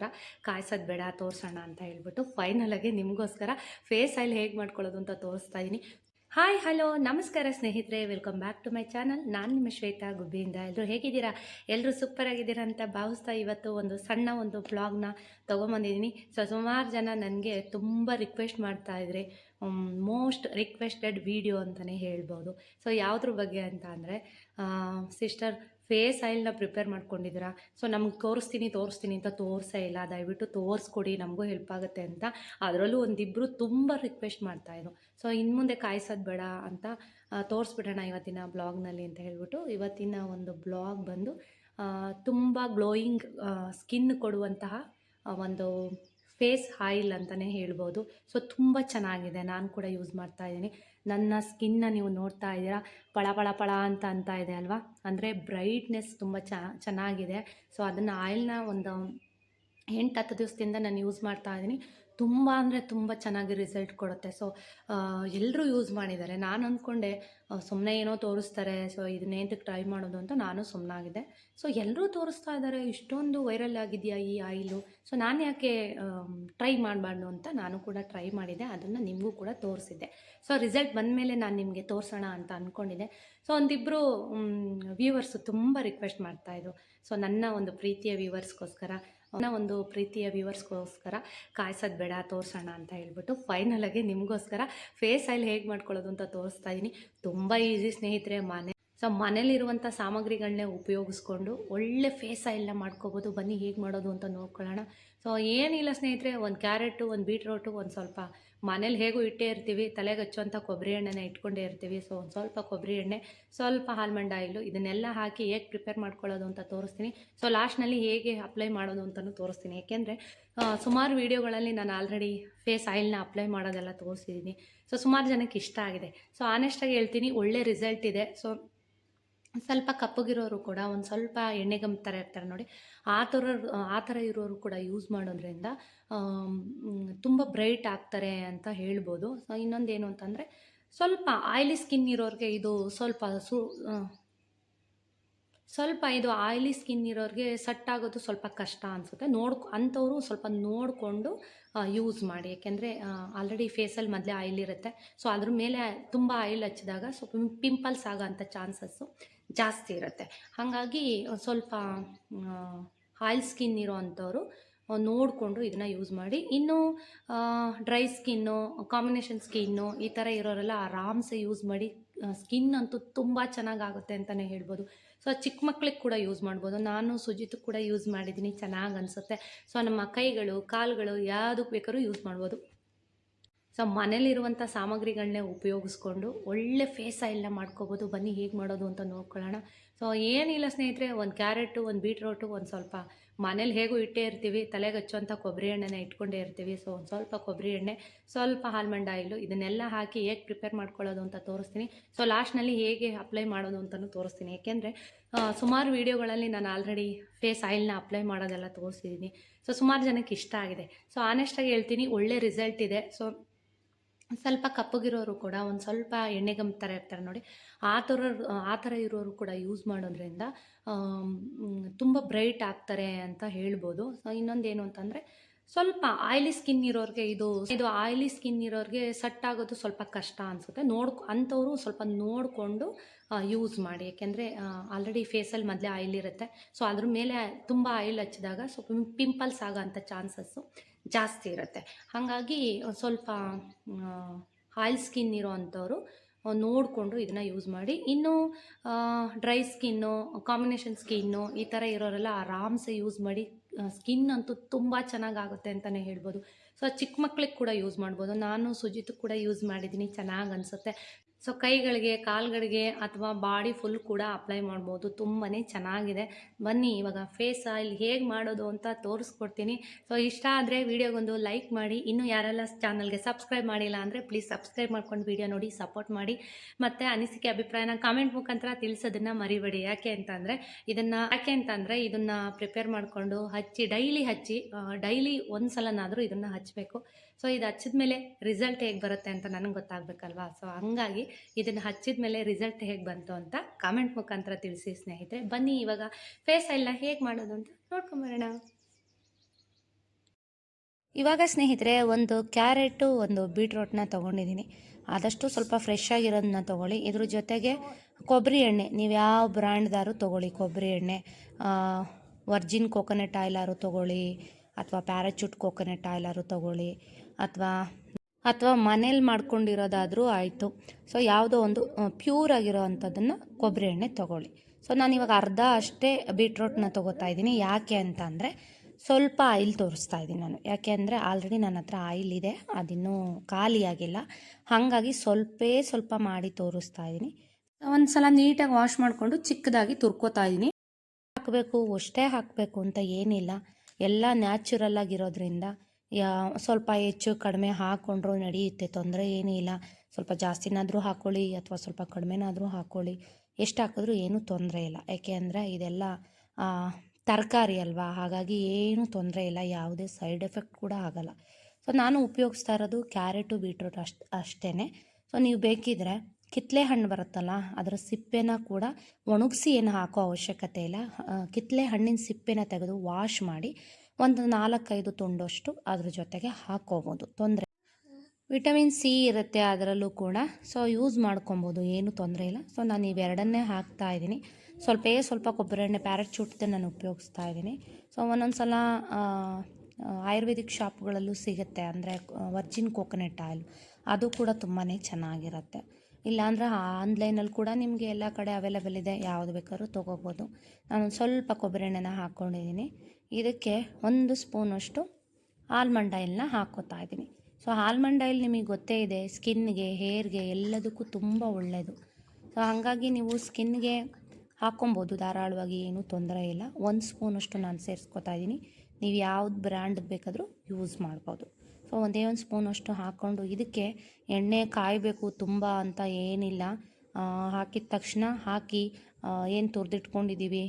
ನಿಮಗೋಸ್ಕರ ಕಾಯಿಸೋದು ಬೇಡ, ತೋರಿಸೋಣ ಅಂತ ಹೇಳ್ಬಿಟ್ಟು ಫೈನಲಾಗಿ ನಿಮಗೋಸ್ಕರ ಫೇಸ್ ಆಯಿಲ್ ಹೇಗೆ ಮಾಡ್ಕೊಳ್ಳೋದು ಅಂತ ತೋರಿಸ್ತಾ ಇದ್ದೀನಿ ಹಾಯ್ ಹಲೋ ನಮಸ್ಕಾರ ಸ್ನೇಹಿತರೆ welcome back to my channel ನಾನು ನಿಮ್ಮ ಶ್ವೇತಾ ಗುಬ್ಬಿಯಿಂದ. ಎಲ್ಲರೂ ಹೇಗಿದ್ದೀರಾ? ಎಲ್ಲರೂ ಸೂಪರ್ ಆಗಿದ್ದೀರಾ ಅಂತ ಭಾವಿಸ್ತಾ ಇವತ್ತು ಒಂದು ಸಣ್ಣ ಒಂದು ಬ್ಲಾಗ್ನ ತೊಗೊಂಬಂದಿದ್ದೀನಿ ಸೊ ಸುಮಾರು ಜನ ನನಗೆ ತುಂಬ ರಿಕ್ವೆಸ್ಟ್ ಮಾಡ್ತಾ ಇದ್ರಿ ಮೋಸ್ಟ್ ರಿಕ್ವೆಸ್ಟೆಡ್ ವಿಡಿಯೋ ಅಂತಲೇ ಹೇಳ್ಬೋದು. ಸೊ ಯಾವುದ್ರ ಬಗ್ಗೆ ಅಂತ ಅಂದರೆ ಸಿಸ್ಟರ್ ಫೇಸ್ ಆಯಿಲ್ನ ಪ್ರಿಪೇರ್ ಮಾಡ್ಕೊಂಡಿದ್ದೀರಾ? ಸೊ ನಮ್ಗೆ ತೋರಿಸ್ತೀನಿ ತೋರಿಸ್ತೀನಿ ಅಂತ ತೋರಿಸೇ ಇಲ್ಲ. ದಯವಿಟ್ಟು ತೋರಿಸ್ಕೊಡಿ, ನಮಗೂ ಹೆಲ್ಪ್ ಆಗುತ್ತೆ ಅಂತ. ಅದರಲ್ಲೂ ಒಂದಿಬ್ಬರು ತುಂಬ ರಿಕ್ವೆಸ್ಟ್ ಮಾಡ್ತಾಯಿದ್ರು ಸೊ ಇನ್ನು ಮುಂದೆ ಕಾಯಿಸೋದು ಬೇಡ ಅಂತ ತೋರಿಸ್ಬಿಡೋಣ ಇವತ್ತಿನ ಬ್ಲಾಗ್ನಲ್ಲಿ ಅಂತ ಹೇಳ್ಬಿಟ್ಟು ಇವತ್ತಿನ ಒಂದು ಬ್ಲಾಗ್ ಬಂದು ತುಂಬ ಗ್ಲೋಯಿಂಗ್ ಸ್ಕಿನ್ ಕೊಡುವಂತಹ ಒಂದು ಫೇಸ್ ಆಯಿಲ್ ಅಂತಲೇ ಹೇಳ್ಬೋದು. ಸೊ ತುಂಬ ಚೆನ್ನಾಗಿದೆ. ನಾನು ಕೂಡ ಯೂಸ್ ಮಾಡ್ತಾ ಇದ್ದೀನಿ. ನನ್ನ ಸ್ಕಿನ್ನ ನೀವು ನೋಡ್ತಾ ಇದ್ದೀರಾ? ಪಳ ಪಳ ಪಳ ಅಂತ ಅಂತ ಇದೆ ಅಲ್ವಾ? ಅಂದರೆ ಬ್ರೈಟ್ನೆಸ್ ತುಂಬ ಚ, ಚೆನ್ನಾಗಿದೆ. ಸೊ ಅದನ್ನು ಆಯಿಲ್ನ ಒಂದು ಎಂಟು, ಹತ್ತು ದಿವಸದಿಂದ ನಾನು ಯೂಸ್ ಮಾಡ್ತಾ ಇದ್ದೀನಿ. ತುಂಬ ಅಂದರೆ ತುಂಬ ಚೆನ್ನಾಗಿ ರಿಸಲ್ಟ್ ಕೊಡುತ್ತೆ. ಸೊ ಎಲ್ಲರೂ ಯೂಸ್ ಮಾಡಿದ್ದಾರೆ. ನಾನು ಅಂದ್ಕೊಂಡೆ ಸುಮ್ಮನೆ ಏನೋ ತೋರಿಸ್ತಾರೆ. ಸೊ ಇದನ್ನೇಂತಕ್ಕೆ ಟ್ರೈ ಮಾಡೋದು ಅಂತ ನಾನು ಸುಮ್ಮನಾಗಿದ್ದೆ ಸೊ ಎಲ್ಲರೂ ತೋರಿಸ್ತಾ ಇದ್ದಾರೆ ಇಷ್ಟೊಂದು ವೈರಲ್ ಆಗಿದೆಯಾ ಈ ಆಯಿಲು? ಸೊ ನಾನು ಯಾಕೆ ಟ್ರೈ ಮಾಡಬಾರ್ದು ಅಂತ ನಾನು ಕೂಡ ಟ್ರೈ ಮಾಡಿದೆ ಅದನ್ನು ನಿಮಗೂ ಕೂಡ ತೋರಿಸಿದ್ದೆ. ಸೊ ರಿಸಲ್ಟ್ ಬಂದಮೇಲೆ ನಾನು ನಿಮಗೆ ತೋರಿಸೋಣ ಅಂತ ಅಂದ್ಕೊಂಡಿದ್ದೆ ಸೊ ಒಂದಿಬ್ಬರು ವ್ಯೂವರ್ಸು ತುಂಬ ರಿಕ್ವೆಸ್ಟ್ ಮಾಡ್ತಾಯಿದ್ರು ಸೊ ನನ್ನ ಒಂದು ಪ್ರೀತಿಯ ವ್ಯೂವರ್ಸ್ಗೋಸ್ಕರ ನನ್ನ ಒಂದು ಪ್ರೀತಿಯ ವ್ಯೂವರ್ಸ್ಗೋಸ್ಕರ ಕಾಯಿಸೋದು ಬೇಡ, ತೋರಿಸೋಣ ಅಂತ ಹೇಳ್ಬಿಟ್ಟು ಫೈನಲಾಗಿ ನಿಮಗೋಸ್ಕರ ಫೇಸ್ ಆಯಿಲ್ ಹೇಗೆ ಮಾಡ್ಕೊಳ್ಳೋದು ಅಂತ ತೋರಿಸ್ತಾ ಇದ್ದೀನಿ ತುಂಬ ಈಸಿ ಸ್ನೇಹಿತರೆ, ಮನೆ ಸೊ ಮನೇಲಿರುವಂಥ ಸಾಮಗ್ರಿಗಳನ್ನೇ ಉಪಯೋಗಿಸ್ಕೊಂಡು ಒಳ್ಳೆ ಫೇಸ್ ಆಯಿಲ್ನ ಮಾಡ್ಕೋಬೋದು. ಬನ್ನಿ ಹೇಗೆ ಮಾಡೋದು ಅಂತ ನೋಡ್ಕೊಳ್ಳೋಣ. ಸೊ ಏನಿಲ್ಲ ಸ್ನೇಹಿತರೆ, ಒಂದು ಕ್ಯಾರೆಟು ಒಂದು ಬೀಟ್ರೋಟು ಒಂದು ಸ್ವಲ್ಪ ಮನೇಲಿ ಹೇಗೂ ಇಟ್ಟೇ ಇರ್ತೀವಿ ತಲೆಗೆ ಹಚ್ಚುವಂಥ ಕೊಬ್ಬರಿ ಎಣ್ಣೆನ ಇಟ್ಕೊಂಡೇ ಇರ್ತೀವಿ. ಸೊ ಒಂದು ಸ್ವಲ್ಪ ಕೊಬ್ಬರಿ ಎಣ್ಣೆ, ಸ್ವಲ್ಪ ಆಲ್ಮಂಡ್ ಆಯಿಲು, ಇದನ್ನೆಲ್ಲ ಹಾಕಿ ಹೇಗೆ ಪ್ರಿಪೇರ್ ಮಾಡ್ಕೊಳ್ಳೋದು ಅಂತ ತೋರಿಸ್ತೀನಿ. ಸೊ ಲಾಸ್ಟ್ನಲ್ಲಿ ಹೇಗೆ ಅಪ್ಲೈ ಮಾಡೋದು ಅಂತಲೂ ತೋರಿಸ್ತೀನಿ. ಏಕೆಂದರೆ ಸುಮಾರು ವೀಡಿಯೋಗಳಲ್ಲಿ ನಾನು ಆಲ್ರೆಡಿ ಫೇಸ್ ಆಯಿಲ್ನ ಅಪ್ಲೈ ಮಾಡೋದೆಲ್ಲ ತೋರಿಸಿದ್ದೀನಿ. ಸೊ ಸುಮಾರು ಜನಕ್ಕೆ ಇಷ್ಟ ಆಗಿದೆ. ಸೊ ಆನೆಸ್ಟಾಗಿ ಹೇಳ್ತೀನಿ, ಒಳ್ಳೆ ರಿಸಲ್ಟ್ ಇದೆ. ಸೊ ಸ್ವಲ್ಪ ಕಪ್ಪಗಿರೋರು ಕೂಡ ಒಂದು ಸ್ವಲ್ಪ ಎಣ್ಣೆ ಥರ ಇರ್ತಾರೆ ನೋಡಿ. ಆ ಥರ ಆ ಥರ ಇರೋರು ಕೂಡ ಯೂಸ್ ಮಾಡೋದ್ರಿಂದ ತುಂಬ ಬ್ರೈಟ್ ಆಗ್ತಾರೆ ಅಂತ ಹೇಳ್ಬೋದು. ಇನ್ನೊಂದೇನು ಅಂತಂದರೆ ಸ್ವಲ್ಪ ಆಯ್ಲಿ ಸ್ಕಿನ್ ಇರೋರಿಗೆ ಇದು ಸ್ವಲ್ಪ ಸು ಸ್ವಲ್ಪ ಇದು ಆಯಿಲಿ ಸ್ಕಿನ್ ಇರೋರಿಗೆ ಸೆಟ್ ಆಗೋದು ಸ್ವಲ್ಪ ಕಷ್ಟ ಅನಿಸುತ್ತೆ. ನೋಡ್ ಅಂಥವರು ಸ್ವಲ್ಪ ನೋಡಿಕೊಂಡು ಯೂಸ್ ಮಾಡಿ. ಯಾಕೆಂದರೆ ಆಲ್ರೆಡಿ ಫೇಸಲ್ಲಿ ಮೊದಲೇ ಆಯಿಲ್ ಇರುತ್ತೆ. ಸೊ ಅದ್ರ ಮೇಲೆ ತುಂಬ ಆಯಿಲ್ ಹಚ್ಚಿದಾಗ ಸ್ವಲ್ಪ ಪಿಂಪಲ್ಸ್ ಆಗೋಂಥ ಚಾನ್ಸಸ್ಸು ಜಾಸ್ತಿ ಇರುತ್ತೆ. ಹಾಗಾಗಿ ಸ್ವಲ್ಪ ಆಯಿಲ್ ಸ್ಕಿನ್ ಇರೋ ಅಂಥವ್ರು ನೋಡಿಕೊಂಡು ಇದನ್ನು ಯೂಸ್ ಮಾಡಿ. ಇನ್ನು ಡ್ರೈ ಸ್ಕಿನ್ನು ಕಾಂಬಿನೇಷನ್ ಸ್ಕಿನ್ನು ಈ ಥರ ಇರೋರೆಲ್ಲ ಆರಾಮ್ಸೆ ಯೂಸ್ ಮಾಡಿ. ಸ್ಕಿನ್ ಅಂತೂ ತುಂಬ ಚೆನ್ನಾಗಾಗುತ್ತೆ ಅಂತಲೇ ಹೇಳ್ಬೋದು. ಸೊ ಚಿಕ್ಕ ಮಕ್ಳಿಗೆ ಕೂಡ ಯೂಸ್ ಮಾಡ್ಬೋದು. ನಾನು ಸುಜಿತ್ ಕೂಡ ಯೂಸ್ ಮಾಡಿದ್ದೀನಿ. ಚೆನ್ನಾಗಿ ಅನಿಸುತ್ತೆ. ಸೊ ನಮ್ಮ ಕೈಗಳು, ಕಾಲುಗಳು ಯಾವುದಕ್ಕೆ ಬೇಕಾದ್ರೂ ಯೂಸ್ ಮಾಡ್ಬೋದು. ಸೊ ಮನೇಲಿರುವಂಥ ಸಾಮಗ್ರಿಗಳನ್ನೇ ಉಪಯೋಗಿಸ್ಕೊಂಡು ಒಳ್ಳೆ ಫೇಸ್ ಆಯಿಲ್ನ ಮಾಡ್ಕೋಬೋದು. ಬನ್ನಿ, ಹೇಗೆ ಮಾಡೋದು ಅಂತ ನೋಡ್ಕೊಳ್ಳೋಣ. ಸೊ ಏನಿಲ್ಲ ಸ್ನೇಹಿತರೆ, ಒಂದು ಕ್ಯಾರೆಟು ಒಂದು ಬೀಟ್ರೋಟು ಒಂದು ಸ್ವಲ್ಪ ಮನೇಲಿ ಹೇಗೂ ಇಟ್ಟೇ ಇರ್ತೀವಿ, ತಲೆಗೆ ಹಚ್ಚುವಂಥ ಕೊಬ್ಬರಿ ಎಣ್ಣೆನ ಇಟ್ಕೊಂಡೇ ಇರ್ತೀವಿ. ಸೊ ಒಂದು ಸ್ವಲ್ಪ ಕೊಬ್ಬರಿ ಎಣ್ಣೆ, ಸ್ವಲ್ಪ ಆಲ್ಮಂಡ್ ಆಯಿಲು, ಇದನ್ನೆಲ್ಲ ಹಾಕಿ ಹೇಗೆ ಪ್ರಿಪೇರ್ ಮಾಡ್ಕೊಳ್ಳೋದು ಅಂತ ತೋರಿಸ್ತೀನಿ. ಸೊ ಲಾಸ್ಟ್ನಲ್ಲಿ ಹೇಗೆ ಅಪ್ಲೈ ಮಾಡೋದು ಅಂತಲೂ ತೋರಿಸ್ತೀನಿ. ಏಕೆಂದರೆ ಸುಮಾರು ವೀಡಿಯೋಗಳಲ್ಲಿ ನಾನು ಆಲ್ರೆಡಿ ಫೇಸ್ ಆಯಿಲ್ನ ಅಪ್ಲೈ ಮಾಡೋದೆಲ್ಲ ತೋರಿಸಿದ್ದೀನಿ. ಸೊ ಸುಮಾರು ಜನಕ್ಕೆ ಇಷ್ಟ ಆಗಿದೆ. ಸೊ ಆನೆಸ್ಟಾಗಿ ಹೇಳ್ತೀನಿ, ಒಳ್ಳೆ ರಿಸಲ್ಟ್ ಇದೆ. ಸೊ ಸ್ವಲ್ಪ ಕಪ್ಪಗಿರೋರು ಕೂಡ ಒಂದು ಸ್ವಲ್ಪ ಎಣ್ಣೆ ಗಮ್ ಥರ ಇರ್ತಾರೆ ನೋಡಿ. ಆ ಥರ ಆ ಥರ ಇರೋರು ಕೂಡ ಯೂಸ್ ಮಾಡೋದ್ರಿಂದ ತುಂಬ ಬ್ರೈಟ್ ಆಗ್ತಾರೆ ಅಂತ ಹೇಳ್ಬೋದು. ಇನ್ನೊಂದೇನು ಅಂತಂದರೆ ಸ್ವಲ್ಪ ಆಯಿಲಿ ಸ್ಕಿನ್ ಇರೋರಿಗೆ ಇದು ಇದು ಆಯಿಲಿ ಸ್ಕಿನ್ ಇರೋರಿಗೆ ಸೆಟ್ ಆಗೋದು ಸ್ವಲ್ಪ ಕಷ್ಟ ಅನಿಸುತ್ತೆ. ನೋಡ್ ಅಂಥವರು ಸ್ವಲ್ಪ ನೋಡಿಕೊಂಡು ಯೂಸ್ ಮಾಡಿ. ಯಾಕೆಂದರೆ ಆಲ್ರೆಡಿ ಫೇಸಲ್ಲಿ ಮೊದಲೇ ಆಯಿಲ್ ಇರುತ್ತೆ. ಸೊ ಅದ್ರ ಮೇಲೆ ತುಂಬ ಆಯಿಲ್ ಹಚ್ಚಿದಾಗ ಸ್ವಲ್ಪ ಪಿಂಪಲ್ಸ್ ಆಗೋಂಥ ಚಾನ್ಸಸ್ಸು ಜಾಸ್ತಿ ಇರುತ್ತೆ. ಹಾಗಾಗಿ ಸ್ವಲ್ಪ ಆಯಿಲ್ ಸ್ಕಿನ್ ಇರೋ ಅಂಥವ್ರು ನೋಡಿಕೊಂಡು ಇದನ್ನು ಯೂಸ್ ಮಾಡಿ. ಇನ್ನು ಡ್ರೈ ಸ್ಕಿನ್ನು ಕಾಂಬಿನೇಷನ್ ಸ್ಕಿನ್ನು ಈ ಥರ ಇರೋರೆಲ್ಲ ಆರಾಮ್ಸೆ ಯೂಸ್ ಮಾಡಿ. ಸ್ಕಿನ್ ಅಂತೂ ತುಂಬ ಚೆನ್ನಾಗಾಗುತ್ತೆ ಅಂತಲೇ ಹೇಳ್ಬೋದು. ಸೊ ಚಿಕ್ಕ ಮಕ್ಳಿಗೆ ಕೂಡ ಯೂಸ್ ಮಾಡ್ಬೋದು. ನಾನು ಸುಜಿತ್ ಕೂಡ ಯೂಸ್ ಮಾಡಿದ್ದೀನಿ ಚೆನ್ನಾಗಿ ಅನಿಸುತ್ತೆ. ಸೊ ಕೈಗಳಿಗೆ, ಕಾಲುಗಳಿಗೆ ಅಥವಾ ಬಾಡಿ ಫುಲ್ ಕೂಡ ಅಪ್ಲೈ ಮಾಡ್ಬೋದು. ತುಂಬಾ ಚೆನ್ನಾಗಿದೆ. ಬನ್ನಿ, ಇವಾಗ ಫೇಸ್ ಆಯಿಲ್ ಹೇಗೆ ಮಾಡೋದು ಅಂತ ತೋರಿಸ್ಕೊಡ್ತೀನಿ. ಸೊ ಇಷ್ಟ ಆದರೆ ವಿಡಿಯೋಗೊಂದು ಲೈಕ್ ಮಾಡಿ. ಇನ್ನೂ ಯಾರೆಲ್ಲ ಚಾನಲ್ಗೆ ಸಬ್ಸ್ಕ್ರೈಬ್ ಮಾಡಿಲ್ಲ ಅಂದರೆ ಪ್ಲೀಸ್ ಸಬ್ಸ್ಕ್ರೈಬ್ ಮಾಡ್ಕೊಂಡು ವಿಡಿಯೋ ನೋಡಿ ಸಪೋರ್ಟ್ ಮಾಡಿ. ಮತ್ತು ಅನಿಸಿಕೆ ಅಭಿಪ್ರಾಯನ ಕಾಮೆಂಟ್ ಮುಖಾಂತರ ತಿಳಿಸೋದನ್ನು ಮರಿಬೇಡಿ. ಯಾಕೆ ಅಂತಂದರೆ, ಇದನ್ನು ಯಾಕೆ ಅಂತಂದರೆ ಇದನ್ನು ಪ್ರಿಪೇರ್ ಮಾಡಿಕೊಂಡು ಹಚ್ಚಿ ಡೈಲಿ ಹಚ್ಚಿ ಡೈಲಿ ಒಂದು ಸಲನಾದರೂ ಇದನ್ನು ಹಚ್ಚಬೇಕು ಸೊ ಇದು ಹಚ್ಚಿದ ಮೇಲೆ ರಿಸಲ್ಟ್ ಹೇಗೆ ಬರುತ್ತೆ ಅಂತ ನನಗೆ ಗೊತ್ತಾಗಬೇಕಲ್ವಾ? ಸೊ ಹಂಗಾಗಿ ಇದನ್ನು ಹಚ್ಚಿದ ಮೇಲೆ ರಿಸಲ್ಟ್ ಹೇಗೆ ಬಂತು ಅಂತ ಕಾಮೆಂಟ್ ಮುಖಾಂತರ ತಿಳಿಸಿ ಸ್ನೇಹಿತರೆ. ಬನ್ನಿ ಇವಾಗ ಫೇಸ್ ಆಯಿಲ್ನ ಹೇಗೆ ಮಾಡೋದು ಅಂತ ನೋಡ್ಕೊಂಬರೋಣ. ಇವಾಗ ಸ್ನೇಹಿತರೆ ಒಂದು ಕ್ಯಾರೆಟು, ಒಂದು ಬೀಟ್ರೋಟ್ನ ತೊಗೊಂಡಿದ್ದೀನಿ. ಆದಷ್ಟು ಸ್ವಲ್ಪ ಫ್ರೆಶ್ ಆಗಿರೋದನ್ನ ತೊಗೊಳ್ಳಿ. ಇದ್ರ ಜೊತೆಗೆ ಕೊಬ್ಬರಿ ಎಣ್ಣೆ, ನೀವು ಯಾವ ಬ್ರ್ಯಾಂಡ್ದಾರು ತೊಗೊಳ್ಳಿ. ಕೊಬ್ಬರಿ ಎಣ್ಣೆ ವರ್ಜಿನ್ ಕೋಕೋನಟ್ ಆಯಿಲಾರು ತೊಗೊಳ್ಳಿ, ಅಥವಾ ಪ್ಯಾರಾಚೂಟ್ ಕೋಕೋನಟ್ ಆಯಿಲಾರು ತೊಗೊಳ್ಳಿ. ಅಥವಾ ಅಥವಾ ಮನೇಲಿ ಮಾಡ್ಕೊಂಡಿರೋದಾದರೂ ಆಯಿತು. ಸೊ ಯಾವುದೋ ಒಂದು ಪ್ಯೂರ್ ಆಗಿರೋ ಅಂಥದ್ದನ್ನು ಕೊಬ್ಬರಿ ಎಣ್ಣೆ ತೊಗೊಳ್ಳಿ. ಸೊ ನಾನು ಇವಾಗ ಅರ್ಧ ಅಷ್ಟೇ ಬೀಟ್ರೋಟ್ನ ತೊಗೋತಾ ಇದ್ದೀನಿ. ಯಾಕೆ ಅಂತ ಅಂದರೆ, ಸ್ವಲ್ಪ ಆಯಿಲ್ ತೋರಿಸ್ತಾ ಇದ್ದೀನಿ ನಾನು. ಯಾಕೆ ಅಂದರೆ ಆಲ್ರೆಡಿ ನನ್ನ ಹತ್ರ ಆಯಿಲ್ ಇದೆ, ಅದಿನ್ನೂ ಖಾಲಿಯಾಗಿಲ್ಲ ಹಾಗಾಗಿ ಸ್ವಲ್ಪೇ ಸ್ವಲ್ಪ ಮಾಡಿ ತೋರಿಸ್ತಾ ಇದ್ದೀನಿ. ಒಂದು ಸಲ ನೀಟಾಗಿ ವಾಶ್ ಮಾಡಿಕೊಂಡು ಚಿಕ್ಕದಾಗಿ ತುರ್ಕೋತಾ ಇದ್ದೀನಿ. ಹಾಕಬೇಕು, ಅಷ್ಟೇ ಹಾಕಬೇಕು ಅಂತ ಏನಿಲ್ಲ. ಎಲ್ಲ ನ್ಯಾಚುರಲ್ ಆಗಿರೋದ್ರಿಂದ ಯಾ, ಸ್ವಲ್ಪ ಹೆಚ್ಚು ಕಡಿಮೆ ಹಾಕ್ಕೊಂಡ್ರೂ ನಡೆಯುತ್ತೆ, ತೊಂದರೆ ಏನೂ ಇಲ್ಲ. ಸ್ವಲ್ಪ ಜಾಸ್ತಿನಾದರೂ ಹಾಕ್ಕೊಳ್ಳಿ ಅಥವಾ ಸ್ವಲ್ಪ ಕಡಿಮೆನಾದರೂ ಹಾಕ್ಕೊಳ್ಳಿ ಎಷ್ಟು ಹಾಕಿದ್ರೂ ಏನೂ ತೊಂದರೆ ಇಲ್ಲ. ಯಾಕೆ ಅಂದರೆ ಇದೆಲ್ಲ ತರಕಾರಿ ಅಲ್ವಾ? ಹಾಗಾಗಿ ಏನೂ ತೊಂದರೆ ಇಲ್ಲ. ಯಾವುದೇ ಸೈಡ್ ಎಫೆಕ್ಟ್ ಕೂಡ ಆಗಲ್ಲ. ಸೊ, ನಾನು ಉಪಯೋಗಿಸ್ತಾ ಇರೋದು ಕ್ಯಾರೆಟು, ಬೀಟ್ರೂಟ್ ಅಷ್ಟು ಅಷ್ಟೇ ಸೊ, ನೀವು ಬೇಕಿದ್ರೆ ಕಿತ್ತಲೆ ಹಣ್ಣು ಬರುತ್ತಲ್ಲ, ಅದರ ಸಿಪ್ಪೆನ ಕೂಡ ಒಣಗಿಸಿ ಏನು ಹಾಕೋ ಅವಶ್ಯಕತೆ ಇಲ್ಲ. ಕಿತ್ತಲೆ ಹಣ್ಣಿನ ಸಿಪ್ಪೆನ ತೆಗೆದು ವಾಶ್ ಮಾಡಿ ಒಂದು ನಾಲ್ಕೈದು ತುಂಡಷ್ಟು ಅದ್ರ ಜೊತೆಗೆ ಹಾಕ್ಕೋಬೋದು ತೊಂದರೆ ವಿಟಮಿನ್ ಸಿ ಇರುತ್ತೆ ಅದರಲ್ಲೂ ಕೂಡ. ಸೊ ಯೂಸ್ ಮಾಡ್ಕೊಬೋದು. ಏನೂ ತೊಂದರೆ ಇಲ್ಲ. ಸೊ ನಾನು ಇವೆರಡನ್ನೇ ಹಾಕ್ತಾ ಇದ್ದೀನಿ. ಸ್ವಲ್ಪೇ ಸ್ವಲ್ಪ ಕೊಬ್ಬರಿ ಎಣ್ಣೆ ಪ್ಯಾರಚೂಟ್ದೆ ನಾನು ಉಪಯೋಗಿಸ್ತಾ ಇದ್ದೀನಿ. ಸೊ ಒಂದೊಂದು ಸಲ ಆಯುರ್ವೇದಿಕ್ ಶಾಪ್ಗಳಲ್ಲೂ ಸಿಗುತ್ತೆ. ಅಂದರೆ ವರ್ಜಿನ್ ಕೋಕೋನಟ್ ಆಯಿಲ್ ಅದು ಕೂಡ ತುಂಬಾ ಚೆನ್ನಾಗಿರುತ್ತೆ. ಇಲ್ಲಾಂದ್ರೆ ಆನ್ಲೈನಲ್ಲಿ ಕೂಡ ನಿಮಗೆ ಎಲ್ಲ ಕಡೆ ಅವೈಲೇಬಲ್ ಇದೆ. ಯಾವುದು ಬೇಕಾದ್ರೂ ತೊಗೋಬೋದು. ನಾನು ಸ್ವಲ್ಪ ಕೊಬ್ಬರಿ ಎಣ್ಣೆನ ಹಾಕ್ಕೊಂಡಿದ್ದೀನಿ ಇದಕ್ಕೆ ಒಂದು ಸ್ಪೂನಷ್ಟು ಆಲ್ಮಂಡ್ ಆಯಿಲ್ನ ಹಾಕೋತಾ ಇದ್ದೀನಿ. ಸೊ ಆಲ್ಮಂಡ್ ಆಯಿಲ್ ನಿಮಗೆ ಗೊತ್ತೇ ಇದೆ ಸ್ಕಿನ್ಗೆ ಹೇರ್ಗೆ ಎಲ್ಲದಕ್ಕೂ ತುಂಬ ಒಳ್ಳೆಯದು ಸೊ ಹಾಗಾಗಿ ನೀವು ಸ್ಕಿನ್ಗೆ ಹಾಕ್ಕೊಬೋದು, ಧಾರಾಳವಾಗಿ ಏನೂ ತೊಂದರೆ ಇಲ್ಲ. ಒಂದು ಸ್ಪೂನಷ್ಟು ನಾನು ಸೇರಿಸ್ಕೊತಾ ಇದ್ದೀನಿ. ನೀವು ಯಾವ್ದು ಬ್ರ್ಯಾಂಡ್ ಬೇಕಾದರೂ ಯೂಸ್ ಮಾಡ್ಬೋದು. ಸೊ ಒಂದೇ ಒಂದು ಸ್ಪೂನಷ್ಟು ಹಾಕ್ಕೊಂಡು ಇದಕ್ಕೆ ಎಣ್ಣೆ ಕಾಯಬೇಕು ತುಂಬ ಅಂತ ಏನಿಲ್ಲ. ಹಾಕಿದ ತಕ್ಷಣ ಹಾಕಿ ಏನು ತುರಿದಿಟ್ಕೊಂಡಿದ್ದೀವಿ?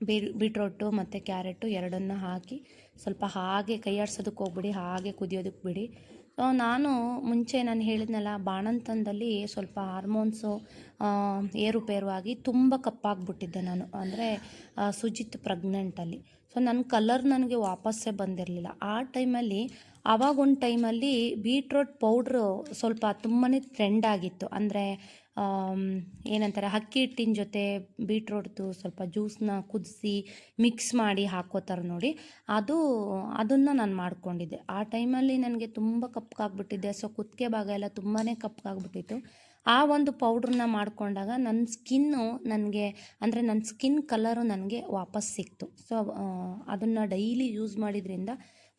ಬೀ ಬೀಟ್ರೋಟು ಮತ್ತು ಕ್ಯಾರೆಟು ಎರಡನ್ನು ಹಾಕಿ ಸ್ವಲ್ಪ ಹಾಗೆ ಕೈ ಆಡ್ಸೋದಕ್ಕೆ ಹೋಗ್ಬಿಡಿ, ಹಾಗೆ ಕುದಿಯೋದಕ್ಕೆ ಬಿಡಿ. ಸೊ ನಾನು ಮುಂಚೆ ನಾನು ಹೇಳಿದ್ನಲ್ಲ, ಬಾಣಂತನದಲ್ಲಿ ಸ್ವಲ್ಪ ಹಾರ್ಮೋನ್ಸು ಏರುಪೇರು ಆಗಿ ತುಂಬ ಕಪ್ಪಾಗ್ಬಿಟ್ಟಿದ್ದೆ ನಾನು. ಅಂದರೆ ಸುಜಿತ್ ಪ್ರೆಗ್ನೆಂಟಲ್ಲಿ. ಸೊ ನನ್ನ ಕಲರ್ ನನಗೆ ವಾಪಸ್ಸೇ ಬಂದಿರಲಿಲ್ಲ. ಆ ಟೈಮಲ್ಲಿ ಆವಾಗ ಒಂದು ಟೈಮಲ್ಲಿ ಬೀಟ್ರೋಟ್ ಪೌಡ್ರು ಸ್ವಲ್ಪ ತುಂಬಾ ಟ್ರೆಂಡ್ ಆಗಿತ್ತು. ಅಂದರೆ ಏನಂತಾರೆ ಅಕ್ಕಿ ಹಿಟ್ಟಿನ ಜೊತೆ ಬೀಟ್ರೋಟ್ದು ಸ್ವಲ್ಪ ಜ್ಯೂಸನ್ನ ಕುದಿಸಿ ಮಿಕ್ಸ್ ಮಾಡಿ ಹಾಕೋತಾರೆ ನೋಡಿ. ಅದು, ಅದನ್ನು ನಾನು ಮಾಡ್ಕೊಂಡಿದ್ದೆ. ಆ ಟೈಮಲ್ಲಿ ನನಗೆ ತುಂಬ ಕಪ್ಪಗಾಗ್ಬಿಟ್ಟಿದ್ದೆ ಸೊ, ಕುತ್ತಿಗೆ ಭಾಗ ಎಲ್ಲ ತುಂಬಾ ಕಪ್ಪಗಾಗ್ಬಿಟ್ಟಿತ್ತು ಆ ಒಂದು ಪೌಡ್ರನ್ನ ಮಾಡಿಕೊಂಡಾಗ ನನ್ನ ಸ್ಕಿನ್ನು ನನಗೆ, ಅಂದರೆ ನನ್ನ ಸ್ಕಿನ್ ಕಲರು ನನಗೆ ವಾಪಸ್ ಸಿಕ್ತು. ಸೊ ಅದನ್ನು ಡೈಲಿ ಯೂಸ್ ಮಾಡಿದ್ರಿಂದ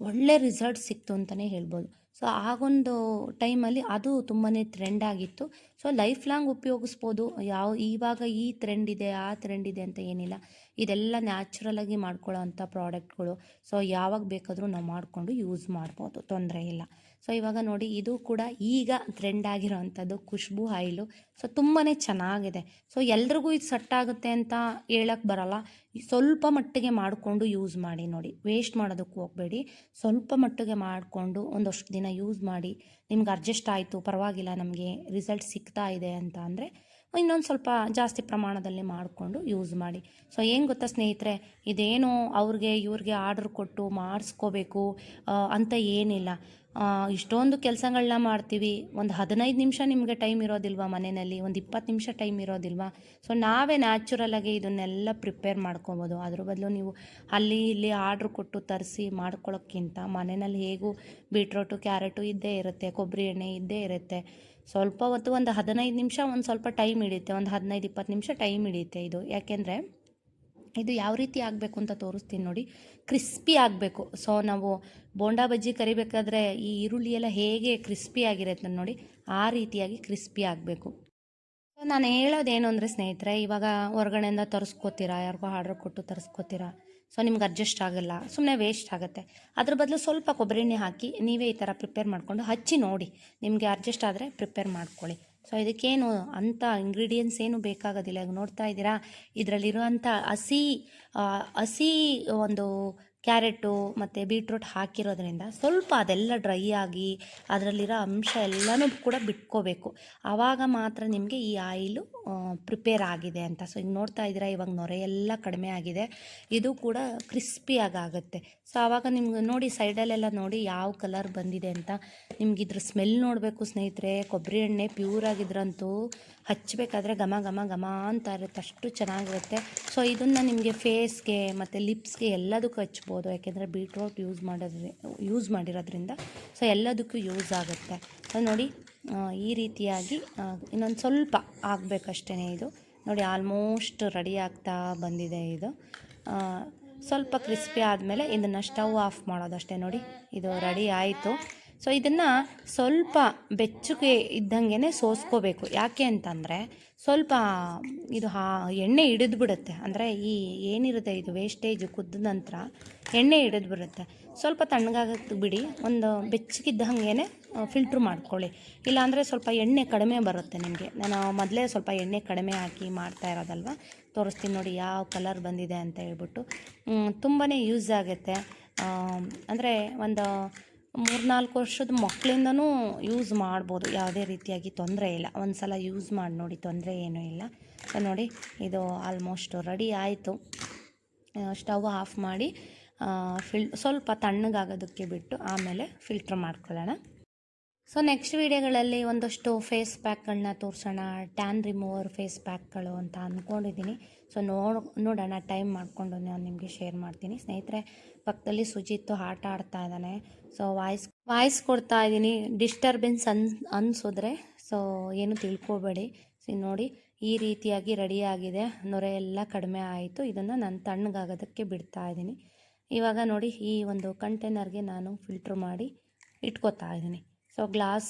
ಒಳ್ಳೆ ರಿಸಲ್ಟ್ ಸಿಕ್ತು ಅಂತಲೇ ಹೇಳ್ಬೋದು. ಸೊ ಆಗೊಂದು ಟೈಮಲ್ಲಿ ಅದು ತುಂಬಾ ಟ್ರೆಂಡ್ ಆಗಿತ್ತು. ಸೊ ಲೈಫ್ ಲಾಂಗ್ ಉಪಯೋಗಿಸ್ಬೋದು. ಯಾವ, ಇವಾಗ ಈ ಟ್ರೆಂಡ್ ಇದೆ, ಆ ಟ್ರೆಂಡ್ ಇದೆ ಅಂತ ಏನಿಲ್ಲ. ಇದೆಲ್ಲ ನ್ಯಾಚುರಲ್ ಆಗಿ ಮಾಡ್ಕೊಳ್ಳೋ ಅಂಥ ಪ್ರಾಡಕ್ಟ್ಗಳು ಸೊ ಯಾವಾಗ ಬೇಕಾದರೂ ನಾವು ಮಾಡಿಕೊಂಡು ಯೂಸ್ ಮಾಡ್ಬೋದು. ತೊಂದರೆ ಇಲ್ಲ. ಸೊ ಇವಾಗ ನೋಡಿ ಇದು ಕೂಡ ಈಗ ಟ್ರೆಂಡ್ ಆಗಿರೋ ಅಂಥದ್ದು ಖುಷ್ಬು ಆಯಿಲು. ಸೊ ತುಂಬಾ ಚೆನ್ನಾಗಿದೆ. ಸೊ ಎಲ್ರಿಗೂ ಇದು ಸಟ್ ಆಗುತ್ತೆ ಅಂತ ಹೇಳಕ್ಕೆ ಬರಲ್ಲ. ಸ್ವಲ್ಪ ಮಟ್ಟಿಗೆ ಮಾಡಿಕೊಂಡು ಯೂಸ್ ಮಾಡಿ ನೋಡಿ. ವೇಸ್ಟ್ ಮಾಡೋದಕ್ಕೆ ಹೋಗಬೇಡಿ. ಸ್ವಲ್ಪ ಮಟ್ಟಿಗೆ ಮಾಡಿಕೊಂಡು ಒಂದಷ್ಟು ದಿನ ಯೂಸ್ ಮಾಡಿ. ನಿಮ್ಗೆ ಅಡ್ಜಸ್ಟ್ ಆಯಿತು, ಪರವಾಗಿಲ್ಲ, ನಮಗೆ ರಿಸಲ್ಟ್ ಸಿಗ್ತಾ ಇದೆ ಅಂತ ಅಂದರೆ ಇನ್ನೊಂದು ಸ್ವಲ್ಪ ಜಾಸ್ತಿ ಪ್ರಮಾಣದಲ್ಲಿ ಮಾಡಿಕೊಂಡು ಯೂಸ್ ಮಾಡಿ. ಸೊ ಏನು ಗೊತ್ತಾ ಸ್ನೇಹಿತರೆ? ಇದೇನು ಅವ್ರಿಗೆ ಇವ್ರಿಗೆ ಆರ್ಡ್ರ್ ಕೊಟ್ಟು ಮಾಡಿಸ್ಕೋಬೇಕು ಅಂತ ಏನಿಲ್ಲ. ಇಷ್ಟೊಂದು ಕೆಲಸಗಳನ್ನ ಮಾಡ್ತೀವಿ. ಒಂದು ಹದಿನೈದು ನಿಮಿಷ ನಿಮಗೆ ಟೈಮ್ ಇರೋದಿಲ್ವಾ ಮನೆಯಲ್ಲಿ? ಒಂದು ಇಪ್ಪತ್ತು ನಿಮಿಷ ಟೈಮ್ ಇರೋದಿಲ್ವಾ? ಸೊ ನಾವೇ ನ್ಯಾಚುರಲಾಗಿ ಇದನ್ನೆಲ್ಲ ಪ್ರಿಪೇರ್ ಮಾಡ್ಕೊಬೋದು. ಅದ್ರ ಬದಲು ನೀವು ಅಲ್ಲಿ ಇಲ್ಲಿ ಆರ್ಡ್ರ್ ಕೊಟ್ಟು ತರಿಸಿ ಮಾಡ್ಕೊಳ್ಳೋಕ್ಕಿಂತ ಮನೆಯಲ್ಲಿ ಹೇಗೂ ಬೀಟ್ರೋಟು ಕ್ಯಾರೆಟು ಇದ್ದೇ ಇರುತ್ತೆ ಕೊಬ್ಬರಿ ಎಣ್ಣೆ ಇದ್ದೇ ಇರುತ್ತೆ. ಸ್ವಲ್ಪ ಹೊತ್ತು ಒಂದು ಹದಿನೈದು ನಿಮಿಷ ಒಂದು ಸ್ವಲ್ಪ ಟೈಮ್ ಹಿಡಿಯುತ್ತೆ. ಒಂದು ಹದಿನೈದು ಇಪ್ಪತ್ತು ನಿಮಿಷ ಟೈಮ್ ಹಿಡಿಯುತ್ತೆ ಇದು. ಯಾಕೆಂದರೆ ಇದು ಯಾವ ರೀತಿ ಆಗಬೇಕು ಅಂತ ತೋರಿಸ್ತೀನಿ ನೋಡಿ. ಕ್ರಿಸ್ಪಿ ಆಗಬೇಕು. ಸೊ ನಾವು ಬೋಂಡಾ ಬಜ್ಜಿ ಕರಿಬೇಕಾದ್ರೆ ಈ ಈರುಳ್ಳಿ ಎಲ್ಲ ಹೇಗೆ ಕ್ರಿಸ್ಪಿ ಆಗಿರುತ್ತೆ ನೋಡಿ. ಆ ರೀತಿಯಾಗಿ ಕ್ರಿಸ್ಪಿ ಆಗಬೇಕು. ಸೊ ನಾನು ಹೇಳೋದೇನು ಅಂದರೆ ಸ್ನೇಹಿತರೆ, ಇವಾಗ ಹೊರಗಡೆಯಿಂದ ತರಿಸ್ಕೋತೀರಾ? ಯಾರಿಗೋ ಆರ್ಡ್ರ್ ಕೊಟ್ಟು ತರಿಸ್ಕೋತೀರಾ? ಸೊ ನಿಮ್ಗೆ ಅಡ್ಜಸ್ಟ್ ಆಗೋಲ್ಲ. ಸುಮ್ಮನೆ ವೇಸ್ಟ್ ಆಗುತ್ತೆ. ಅದ್ರ ಬದಲು ಸ್ವಲ್ಪ ಕೊಬ್ಬರಿ ಎಣ್ಣೆ ಹಾಕಿ ನೀವೇ ಈ ಥರ ಪ್ರಿಪೇರ್ ಮಾಡಿಕೊಂಡು ಹಚ್ಚಿ ನೋಡಿ. ನಿಮಗೆ ಅಡ್ಜಸ್ಟ್ ಆದರೆ ಪ್ರಿಪೇರ್ ಮಾಡ್ಕೊಳ್ಳಿ. ಸೊ ಇದಕ್ಕೇನು ಅಂಥ ಇಂಗ್ರೀಡಿಯೆಂಟ್ಸ್ ಏನು ಬೇಕಾಗೋದಿಲ್ಲ. ಈಗ ನೋಡ್ತಾ ಇದ್ದೀರಾ? ಇದರಲ್ಲಿರುವಂಥ ಹಸಿ ಹಸಿ ಒಂದು ಕ್ಯಾರೆಟು ಮತ್ತು ಬೀಟ್ರೂಟ್ ಹಾಕಿರೋದ್ರಿಂದ ಸ್ವಲ್ಪ ಅದೆಲ್ಲ ಡ್ರೈ ಆಗಿ ಅದರಲ್ಲಿರೋ ಅಂಶ ಎಲ್ಲನೂ ಕೂಡ ಬಿಟ್ಕೋಬೇಕು. ಆವಾಗ ಮಾತ್ರ ನಿಮಗೆ ಈ ಆಯಿಲು ಪ್ರಿಪೇರ್ ಆಗಿದೆ ಅಂತ. ಸೊ ಈಗ ನೋಡ್ತಾ ಇದ್ದೀರಾ, ಇವಾಗ ನೊರೆ ಎಲ್ಲ ಕಡಿಮೆ ಆಗಿದೆ. ಇದು ಕೂಡ ಕ್ರಿಸ್ಪಿಯಾಗಿ ಆಗುತ್ತೆ ಸೊ, ಆವಾಗ ನಿಮ್ಗೆ ನೋಡಿ ಸೈಡಲ್ಲೆಲ್ಲ ನೋಡಿ ಯಾವ ಕಲರ್ ಬಂದಿದೆ ಅಂತ. ನಿಮ್ಗೆ ಇದ್ರ ಸ್ಮೆಲ್ ನೋಡಬೇಕು ಸ್ನೇಹಿತರೆ. ಕೊಬ್ಬರಿ ಎಣ್ಣೆ ಪ್ಯೂರ್ ಆಗಿದ್ರಂತೂ ಹಚ್ಚಬೇಕಾದ್ರೆ ಘಮ ಘಮ ಘಮ ಅಂತ ಇರುತ್ತೆ. ಅಷ್ಟು ಚೆನ್ನಾಗಿರುತ್ತೆ. ಸೊ, ಇದನ್ನು ನಿಮಗೆ ಫೇಸ್ಗೆ ಮತ್ತು ಲಿಪ್ಸ್ಗೆ ಎಲ್ಲದಕ್ಕೂ ಹಚ್ಬೋದು ಯಾಕೆಂದರೆ ಬೀಟ್ರೋಟ್ ಯೂಸ್ ಮಾಡೋದ್ರಿ ಯೂಸ್ ಮಾಡಿರೋದ್ರಿಂದ ಸೊ ಎಲ್ಲದಕ್ಕೂ ಯೂಸ್ ಆಗುತ್ತೆ. ಸೊ ನೋಡಿ ಈ ರೀತಿಯಾಗಿ ಇನ್ನೊಂದು ಸ್ವಲ್ಪ ಆಗಬೇಕಷ್ಟೇ ಇದು. ನೋಡಿ ಆಲ್ಮೋಸ್ಟ್ ರೆಡಿ ಆಗ್ತಾ ಬಂದಿದೆ ಇದು. ಸ್ವಲ್ಪ ಕ್ರಿಸ್ಪಿ ಆದಮೇಲೆ ಇದನ್ನು ಸ್ಟವ್ ಆಫ್ ಮಾಡೋದಷ್ಟೇ ನೋಡಿ. ಇದು ರೆಡಿ ಆಯಿತು. ಸೊ ಇದನ್ನು ಸ್ವಲ್ಪ ಬೆಚ್ಚಗೆ ಇದ್ದಂಗೆ ಸೋಸ್ಕೋಬೇಕು. ಯಾಕೆ ಅಂತಂದರೆ ಸ್ವಲ್ಪ ಇದು ಹಾ, ಎಣ್ಣೆ ಹಿಡಿದು ಬಿಡುತ್ತೆ ಅಂದರೆ ಈ ಏನಿರುತ್ತೆ ಇದು ವೇಸ್ಟೇಜ್ ಕುದ್ದ ನಂತರ ಎಣ್ಣೆ ಹಿಡಿದು ಬಿಡುತ್ತೆ ಸ್ವಲ್ಪ ತಣ್ಣಗಾಗಕ್ಕೆ ಬಿಡಿ. ಒಂದು ಬೆಚ್ಚಗಿದ್ದ ಹಾಗೇ ಫಿಲ್ಟ್ರ್ ಮಾಡ್ಕೊಳ್ಳಿ. ಇಲ್ಲಾಂದರೆ ಸ್ವಲ್ಪ ಎಣ್ಣೆ ಕಡಿಮೆ ಬರುತ್ತೆ ನಿಮಗೆ. ನಾನು ಮೊದಲೇ ಸ್ವಲ್ಪ ಎಣ್ಣೆ ಕಡಿಮೆ ಹಾಕಿ ಮಾಡ್ತಾ ಇರೋದಲ್ವ? ತೋರಿಸ್ತೀನಿ ನೋಡಿ ಯಾವ ಕಲರ್ ಬಂದಿದೆ ಅಂತ ಹೇಳ್ಬಿಟ್ಟು. ತುಂಬಾ ಯೂಸ್ ಆಗುತ್ತೆ. ಅಂದರೆ ಒಂದು ಮೂರ್ನಾಲ್ಕು ವರ್ಷದ ಮಕ್ಕಳಿಂದನೂ ಯೂಸ್ ಮಾಡ್ಬೋದು. ಯಾವುದೇ ರೀತಿಯಾಗಿ ತೊಂದರೆ ಇಲ್ಲ. ಒಂದು ಸಲ ಯೂಸ್ ಮಾಡಿ ನೋಡಿ, ತೊಂದರೆ ಏನೂ ಇಲ್ಲ. ನೋಡಿ, ಇದು ಆಲ್ಮೋಸ್ಟ್ ರೆಡಿ ಆಯಿತು. ಸ್ಟವ್ ಆಫ್ ಮಾಡಿ ಫಿಲ್ ಸ್ವಲ್ಪ ತಣ್ಣಗಾಗೋದಕ್ಕೆ ಬಿಟ್ಟು ಆಮೇಲೆ ಫಿಲ್ಟ್ರ್ ಮಾಡ್ಕೊಳ್ಳೋಣ. ಸೊ ನೆಕ್ಸ್ಟ್ ವೀಡಿಯೋಗಳಲ್ಲಿ ಒಂದಷ್ಟು ಫೇಸ್ ಪ್ಯಾಕ್ಗಳನ್ನ ತೋರಿಸೋಣ. ಟ್ಯಾನ್ ರಿಮೂವರ್ ಫೇಸ್ ಪ್ಯಾಕ್ಗಳು ಅಂತ ಅಂದ್ಕೊಂಡಿದ್ದೀನಿ. ಸೊ ನೋಡ್, ನೋಡೋಣ ಟೈಮ್ ಮಾಡಿಕೊಂಡು ನಾನು ನಿಮಗೆ ಶೇರ್ ಮಾಡ್ತೀನಿ. ಸ್ನೇಹಿತರೆ, ಪಕ್ಕದಲ್ಲಿ ಸುಜಿತ್ತು ಆಟ ಆಡ್ತಾ ಇದ್ದಾನೆ. ಸೊ ವಾಯ್ಸ್ ವಾಯ್ಸ್ ಕೊಡ್ತಾ ಇದ್ದೀನಿ. ಡಿಸ್ಟರ್ಬೆನ್ಸ್ ಅನ್, ಅನ್ಸಿದ್ರೆ ಸೊ ಏನು ತಿಳ್ಕೊಬೇಡಿ. ಸೊ ನೋಡಿ, ಈ ರೀತಿಯಾಗಿ ರೆಡಿಯಾಗಿದೆ ನೊರೆ ಎಲ್ಲ ಕಡಿಮೆ ಆಯಿತು. ಇದನ್ನು ನಾನು ತಣ್ಣಗಾಗೋದಕ್ಕೆ ಬಿಡ್ತಾ ಇದ್ದೀನಿ. ಇವಾಗ ನೋಡಿ, ಈ ಒಂದು ಕಂಟೈನರ್ಗೆ ನಾನು ಫಿಲ್ಟ್ರ್ ಮಾಡಿ ಇಟ್ಕೋತಾ ಇದ್ದೀನಿ. ಸೊ ಗ್ಲಾಸ್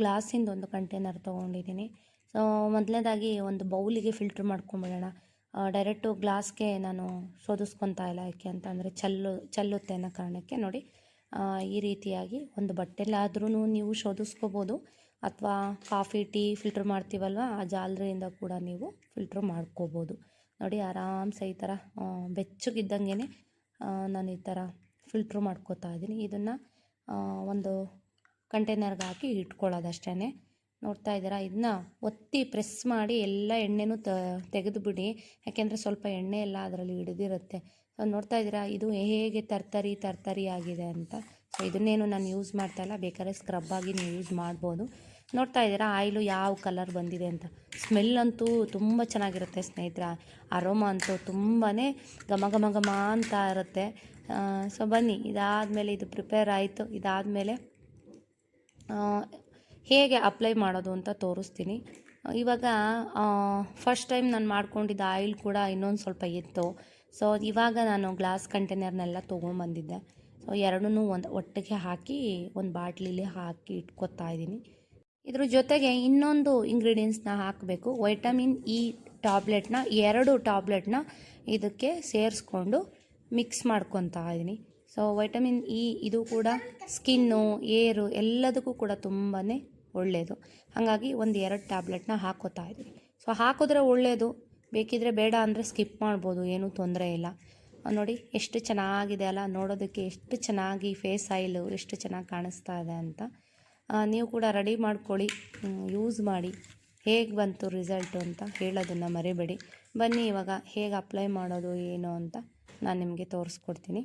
ಗ್ಲಾಸಿಂದ ಒಂದು ಕಂಟೈನರ್ ತೊಗೊಂಡಿದ್ದೀನಿ. ಸೊ ಮೊದಲನೇದಾಗಿ ಒಂದು ಬೌಲಿಗೆ ಫಿಲ್ಟ್ರ್ ಮಾಡ್ಕೊಂಬಿಡೋಣ. ಡೈರೆಕ್ಟು ಗ್ಲಾಸ್ಗೆ ನಾನು ಶೋಧಿಸ್ಕೊತಾ ಇಲ್ಲ ಯಾಕೆ ಅಂತಂದರೆ ಚಲ್ಲು, ಚಲ್ಲುತ್ತೆ ಅನ್ನೋ ಕಾರಣಕ್ಕೆ ನೋಡಿ ಈ ರೀತಿಯಾಗಿ ಒಂದು ಬಟ್ಟೆಲಾದ್ರೂ ನೀವು ಶೋಧಿಸ್ಕೋಬೋದು ಅಥವಾ ಕಾಫಿ, ಟೀ ಫಿಲ್ಟ್ರ್ ಮಾಡ್ತೀವಲ್ವ, ಆ ಜಾಲರಿಯಿಂದ ಕೂಡ ನೀವು ಫಿಲ್ಟ್ರ್ ಮಾಡ್ಕೋಬೋದು. ನೋಡಿ, ಆರಾಮ್ಸೆ ಈ ಥರ ಬೆಚ್ಚಗಿದ್ದಂಗೆ ನಾನು ಈ ಥರ ಫಿಲ್ಟ್ರ್ ಮಾಡ್ಕೋತಾ ಇದ್ದೀನಿ. ಇದನ್ನು ಒಂದು ಕಂಟೈನರ್ಗೆ ಹಾಕಿ ಇಟ್ಕೊಳ್ಳೋದಷ್ಟೇ ನೋಡ್ತಾ ಇದ್ದೀರಾ? ಇದನ್ನ ಒತ್ತಿ ಪ್ರೆಸ್ ಮಾಡಿ ಎಲ್ಲ ಎಣ್ಣೆನೂ ತ, ತೆಗೆದುಬಿಡಿ. ಯಾಕೆಂದರೆ ಸ್ವಲ್ಪ ಎಣ್ಣೆ ಎಲ್ಲ ಅದರಲ್ಲಿ ಹಿಡಿದಿರುತ್ತೆ. ನೋಡ್ತಾ ಇದ್ದೀರಾ? ಇದು ಹೇಗೆ ತರ್ತರಿ ತರ್ತರಿ ಆಗಿದೆ ಅಂತ. ಸೊ ಇದನ್ನೇನು ನಾನು ಯೂಸ್ ಮಾಡ್ತಾ ಇಲ್ಲ. ಬೇಕಾದ್ರೆ ಸ್ಕ್ರಬ್ ಆಗಿ ನೀವು ಯೂಸ್ ಮಾಡ್ಬೋದು. ನೋಡ್ತಾ ಇದ್ದೀರಾ? ಆಯಿಲು ಯಾವ ಕಲರ್ ಬಂದಿದೆ ಅಂತ. ಸ್ಮೆಲ್ ಅಂತೂ ತುಂಬ ಚೆನ್ನಾಗಿರುತ್ತೆ ಸ್ನೇಹಿತರ. ಅರೋಮ ಅಂತೂ ತುಂಬಾ ಘಮ ಘಮ ಘಮ ಅಂತ ಇರುತ್ತೆ. ಸೊ ಬನ್ನಿ. ಇದಾದಮೇಲೆ ಇದು ಪ್ರಿಪೇರ್ ಆಯಿತು. ಇದಾದಮೇಲೆ ಹೇಗೆ ಅಪ್ಲೈ ಮಾಡೋದು ಅಂತ ತೋರಿಸ್ತೀನಿ. ಇವಾಗ ಫಸ್ಟ್ ಟೈಮ್ ನಾನು ಮಾಡ್ಕೊಂಡಿದ್ದ ಆಯಿಲ್ ಕೂಡ ಇನ್ನೊಂದು ಸ್ವಲ್ಪ ಇತ್ತು. ಸೊ ಇವಾಗ ನಾನು ಗ್ಲಾಸ್ ಕಂಟೈನರ್ನೆಲ್ಲ ತೊಗೊಂಬಂದಿದ್ದೆ. ಸೊ ಎರಡೂ ಒಂದು ಒಟ್ಟಿಗೆ ಹಾಕಿ, ಒಂದು ಬಾಟ್ಲಿಲಿ ಹಾಕಿ ಇಟ್ಕೊತಾ ಇದ್ದೀನಿ. ಇದ್ರ ಜೊತೆಗೆ ಇನ್ನೊಂದು ಇಂಗ್ರೀಡಿಯೆಂಟ್ಸ್ನ ಹಾಕಬೇಕು. ವೈಟಮಿನ್ ಇ ಟ್ಯಾಬ್ಲೆಟ್ನ ಎರಡು ಟ್ಯಾಬ್ಲೆಟ್ನ ಇದಕ್ಕೆ ಸೇರಿಸ್ಕೊಂಡು ಮಿಕ್ಸ್ ಮಾಡ್ಕೊತಾ ಇದ್ದೀನಿ. ಸೊ ವೈಟಮಿನ್ ಇ ಇದು ಕೂಡ ಸ್ಕಿನ್ನು ಏರು ಎಲ್ಲದಕ್ಕೂ ಕೂಡ ತುಂಬಾ ಒಳ್ಳೆಯದು ಹಾಗಾಗಿ ಒಂದು ಎರಡು ಟ್ಯಾಬ್ಲೆಟ್ನ ಹಾಕೋತಾ ಇದ್ದೀನಿ ಸೊ ಹಾಕಿದ್ರೆ ಒಳ್ಳೆಯದು ಬೇಕಿದ್ರೆ ಬೇಡ ಅಂದರೆ ಸ್ಕಿಪ್ ಮಾಡ್ಬೋದು, ಏನೂ ತೊಂದರೆ ಇಲ್ಲ. ನೋಡಿ, ಎಷ್ಟು ಚೆನ್ನಾಗಿದೆ ಅಲ್ಲ, ನೋಡೋದಕ್ಕೆ ಎಷ್ಟು ಚೆನ್ನಾಗಿ ಫೇಸ್ ಆಯಿಲು ಎಷ್ಟು ಚೆನ್ನಾಗಿ ಕಾಣಿಸ್ತಾ ಇದೆ ಅಂತ. ನೀವು ಕೂಡ ರೆಡಿ ಮಾಡ್ಕೊಳ್ಳಿ ಯೂಸ್ ಮಾಡಿ. ಹೇಗೆ ಬಂತು ರಿಸಲ್ಟು ಅಂತ ಹೇಳೋದನ್ನು ಮರಿಬೇಡಿ. ಬನ್ನಿ ಇವಾಗ ಹೇಗೆ ಅಪ್ಲೈ ಮಾಡೋದು, ಏನು ಅಂತ ನಾನು ನಿಮಗೆ ತೋರಿಸ್ಕೊಡ್ತೀನಿ.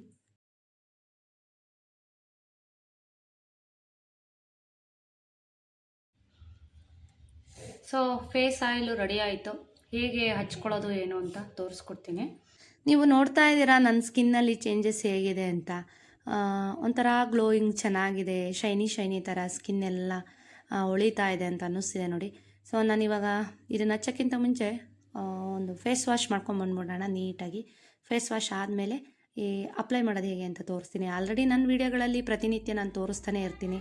ಸೊ ಫೇಸ್ ಆಯಿಲು ರೆಡಿ ಆಯಿತು. ಹೇಗೆ ಹಚ್ಕೊಳ್ಳೋದು ಏನು ಅಂತ ತೋರಿಸ್ಕೊಡ್ತೀನಿ. ನೀವು ನೋಡ್ತಾ ಇದ್ದೀರಾ ನನ್ನ ಸ್ಕಿನ್ನಲ್ಲಿ ಚೇಂಜಸ್ ಹೇಗಿದೆ ಅಂತ. ಒಂಥರ ಗ್ಲೋಯಿಂಗ್ ಚೆನ್ನಾಗಿದೆ, ಶೈನಿ ಶೈನಿ ಥರ ಸ್ಕಿನ್ ಎಲ್ಲ ಹೊಳಿತಾ ಇದೆ ಅಂತ ಅನ್ನಿಸ್ತಿದೆ ನೋಡಿ. ಸೊ ನಾನಿವಾಗ ಇದನ್ನು ಹಚ್ಚೋಕ್ಕಿಂತ ಮುಂಚೆ ಒಂದು ಫೇಸ್ ವಾಶ್ ಮಾಡ್ಕೊಂಬಂದ್ಬಿಡೋಣ ನೀಟಾಗಿ. ಫೇಸ್ ವಾಶ್ ಆದಮೇಲೆ ಈ ಅಪ್ಲೈ ಮಾಡೋದು ಹೇಗೆ ಅಂತ ತೋರಿಸ್ತೀನಿ. ಆಲ್ರೆಡಿ ನನ್ನ ವೀಡಿಯೋಗಳಲ್ಲಿ ಪ್ರತಿನಿತ್ಯ ನಾನು ತೋರಿಸ್ತಾನೆ ಇರ್ತೀನಿ.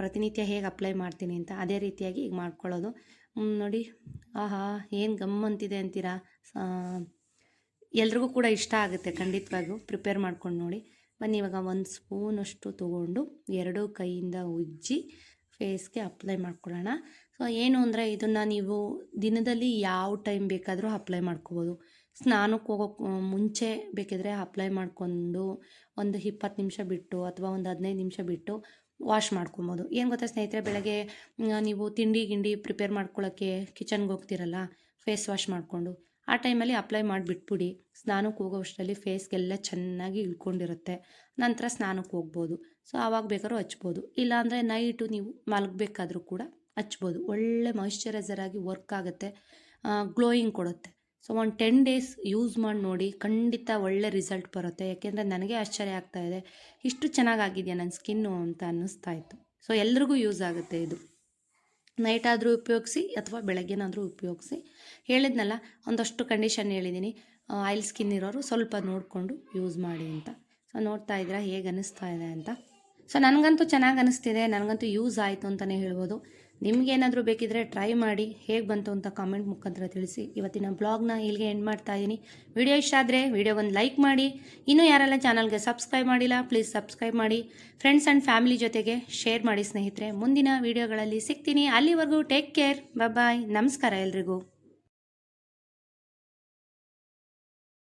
ಪ್ರತಿನಿತ್ಯ ಹೇಗೆ ಅಪ್ಲೈ ಮಾಡ್ತೀನಿ ಅಂತ. ಅದೇ ರೀತಿಯಾಗಿ ಈಗ ಮಾಡ್ಕೊಳ್ಳೋದು. ನೋಡಿ. ಆಹಾ, ಏನು ಗಮ್ ಅಂತಿದೆ ಅಂತೀರಾ? ಎಲ್ರಿಗೂ ಕೂಡ ಇಷ್ಟ ಆಗುತ್ತೆ ಖಂಡಿತವಾಗೂ ಪ್ರಿಪೇರ್ ಮಾಡ್ಕೊಂಡು ನೋಡಿ. ಬನ್ನಿ, ಇವಾಗ ಒಂದು ಸ್ಪೂನಷ್ಟು ತೊಗೊಂಡು ಎರಡು ಕೈಯಿಂದ ಉಜ್ಜಿ ಫೇಸ್ಗೆ ಅಪ್ಲೈ ಮಾಡ್ಕೊಳ್ಳೋಣ. ಸೊ, ಏನು ಅಂದರೆ ಇದನ್ನು ನೀವು ದಿನದಲ್ಲಿ ಯಾವ ಟೈಮ್ ಬೇಕಾದರೂ ಅಪ್ಲೈ ಮಾಡ್ಕೋಬೋದು. ಸ್ನಾನಕ್ಕೆ ಹೋಗೋಕ್ಕೆ ಮುಂಚೆ ಬೇಕಿದ್ರೆ ಅಪ್ಲೈ ಮಾಡಿಕೊಂಡು ಒಂದು ಇಪ್ಪತ್ತು ನಿಮಿಷ ಬಿಟ್ಟು ಅಥವಾ ಒಂದು ಹದಿನೈದು ನಿಮಿಷ ಬಿಟ್ಟು ವಾಶ್ ಮಾಡ್ಕೊಬೋದು. ಏನು ಗೊತ್ತಾ ಸ್ನೇಹಿತರೆ, ಬೆಳಗ್ಗೆ ನೀವು ತಿಂಡಿ, ಗಿಂಡಿ ಪ್ರಿಪೇರ್ ಮಾಡ್ಕೊಳ್ಳೋಕ್ಕೆ ಕಿಚನ್ಗೆ ಹೋಗ್ತಿರಲ್ಲ ಫೇಸ್ ವಾಶ್ ಮಾಡಿಕೊಂಡು, ಆ ಟೈಮಲ್ಲಿ ಅಪ್ಲೈ ಮಾಡಿಬಿಟ್ಬಿಡಿ. ಸ್ನಾನಕ್ಕೆ ಹೋಗೋ ಅಷ್ಟರಲ್ಲಿ ಫೇಸ್ಗೆಲ್ಲ ಚೆನ್ನಾಗಿ ಇಳ್ಕೊಂಡಿರುತ್ತೆ. ನಂತರ ಸ್ನಾನಕ್ಕೆ ಹೋಗ್ಬೋದು. ಸೊ ಆವಾಗ ಬೇಕಾದ್ರೂ ಹಚ್ಬೋದು. ಇಲ್ಲಾಂದರೆ ನೈಟು ನೀವು ಮಲಗಬೇಕಾದ್ರೂ ಕೂಡ ಹಚ್ಬೋದು. ಒಳ್ಳೆ ಮಾಯಿಶ್ಚರೈಸರ್ ಆಗಿ ವರ್ಕ್ ಆಗುತ್ತೆ. ಗ್ಲೋಯಿಂಗ್ ಕೊಡುತ್ತೆ. ಸೊ ಒಂದು ಟೆನ್ ಡೇಸ್ ಯೂಸ್ ಮಾಡಿ ನೋಡಿ ಖಂಡಿತ ಒಳ್ಳೆ ರಿಸಲ್ಟ್ ಬರುತ್ತೆ. ಯಾಕೆಂದರೆ ನನಗೆ ಆಶ್ಚರ್ಯ ಆಗ್ತಾ ಇದೆ. ಇಷ್ಟು ಚೆನ್ನಾಗಾಗಿದೆಯಾ ನನ್ನ ಸ್ಕಿನ್ನು ಅಂತ ಅನ್ನಿಸ್ತಾ ಇತ್ತು. ಸೊ ಎಲ್ರಿಗೂ ಯೂಸ್ ಆಗುತ್ತೆ ಇದು. ನೈಟ್ ಆದರೂ ಉಪಯೋಗಿಸಿ ಅಥವಾ ಬೆಳಗ್ಗೆನಾದರೂ ಉಪಯೋಗಿಸಿ. ಹೇಳಿದ್ನಲ್ಲ, ಒಂದಷ್ಟು ಕಂಡೀಷನ್ ಹೇಳಿದ್ದೀನಿ ಆಯಿಲ್ ಸ್ಕಿನ್ ಇರೋರು ಸ್ವಲ್ಪ ನೋಡಿಕೊಂಡು ಯೂಸ್ ಮಾಡಿ ಅಂತ. ಸೊ ನೋಡ್ತಾ ಇದ್ದೀರಾ, ಹೇಗೆ ಅನ್ನಿಸ್ತಾ ಇದೆ ಅಂತ. ಸೊ ನನಗಂತೂ ಚೆನ್ನಾಗಿ ಅನ್ನಿಸ್ತಿದೆ. ನನಗಂತೂ ಯೂಸ್ ಆಯಿತು ಅಂತಲೇ ಹೇಳ್ಬೋದು. ನಿಮಗೇನಾದರೂ ಬೇಕಿದ್ರೆ ಟ್ರೈ ಮಾಡಿ ಹೇಗೆ ಬಂತು ಅಂತ ಕಾಮೆಂಟ್ ಮುಖಾಂತರ ತಿಳಿಸಿ. ಇವತ್ತಿನ ಬ್ಲಾಗ್ನ ಇಲ್ಲಿಗೆ ಎಂಡ್ ಮಾಡ್ತಾ ಇದ್ದೀನಿ ವಿಡಿಯೋ ಇಷ್ಟ ಆದರೆ ವಿಡಿಯೋ ಒಂದು ಲೈಕ್ ಮಾಡಿ. ಇನ್ನೂ ಯಾರೆಲ್ಲ ಚಾನಲ್ಗೆ ಸಬ್ಸ್ಕ್ರೈಬ್ ಮಾಡಿಲ್ಲ ಪ್ಲೀಸ್ ಸಬ್ಸ್ಕ್ರೈಬ್ ಮಾಡಿ. ಫ್ರೆಂಡ್ಸ್ ಆ್ಯಂಡ್ ಫ್ಯಾಮಿಲಿ ಜೊತೆಗೆ ಶೇರ್ ಮಾಡಿ ಸ್ನೇಹಿತರೆ. ಮುಂದಿನ ವಿಡಿಯೋಗಳಲ್ಲಿ ಸಿಗ್ತೀನಿ. ಅಲ್ಲಿವರೆಗೂ ಟೇಕ್ ಕೇರ್ ಬಾಯ್ ನಮಸ್ಕಾರ ಎಲ್ರಿಗೂ.